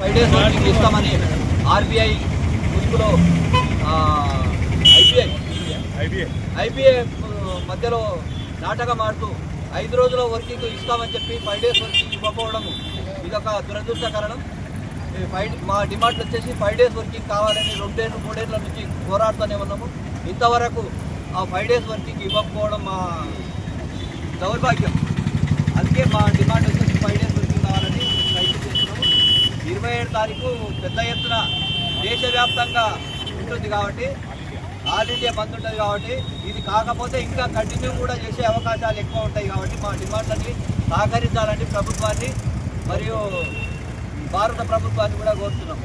Five days ఇస్తామని RBI ముసుగులో IBI IBI మధ్యలో నాటకం ఆడుతూ ఐదు రోజుల వర్కింగ్ ఇస్తామని చెప్పి ఫైవ్ డేస్ వర్కింగ్ ఇవ్వకపోవడం ఇదొక దురదృష్టకరణం. ఫైవ్ మా డిమాండ్లు వచ్చేసి ఫైవ్ డేస్ వర్కింగ్ కావాలని రెండేళ్ళు మూడేళ్ళ నుంచి పోరాడుతూనే ఉన్నాము. ఇంతవరకు ఆ ఫైవ్ డేస్ వర్కింగ్ ఇవ్వకపోవడం మా దౌర్భాగ్యం. అందుకే మా డిమాండ్ వచ్చేసి ఫైవ్ డేస్ వర్కింగ్ కావాలని ప్రయత్నం చేస్తున్నాము. ఇరవై ఏడు తారీఖు పెద్ద ఎత్తున దేశవ్యాప్తంగా ఉంటుంది కాబట్టి ఆల్ ఇండియా బంద్ ఉంటుంది కాబట్టి ఇది కాకపోతే ఇంకా కంటిన్యూ కూడా చేసే అవకాశాలు ఎక్కువ ఉంటాయి కాబట్టి మా డిమాండ్లని సహకరించాలని ప్రభుత్వాన్ని మరియు భారత ప్రభుత్వాన్ని కూడా కోరుతున్నాము.